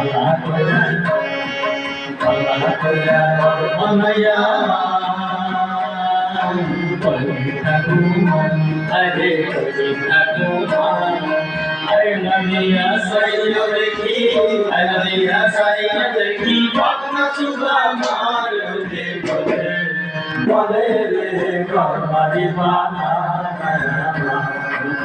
মাজার লোকে বলে বলে রে কাবাড়ি বাবা লোকে বলে বলে রে কাবাড়ি বাবা Hare নদিয়া সাইয়া দেখি নদিয়া সাইয়া দেখি পাটনা চুলা মার উঠে বলে বলে রে কর্মারি বানা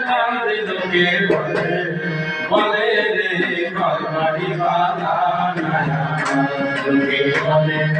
কর্মারি বানা বলে রে কর্মারি বালা বলে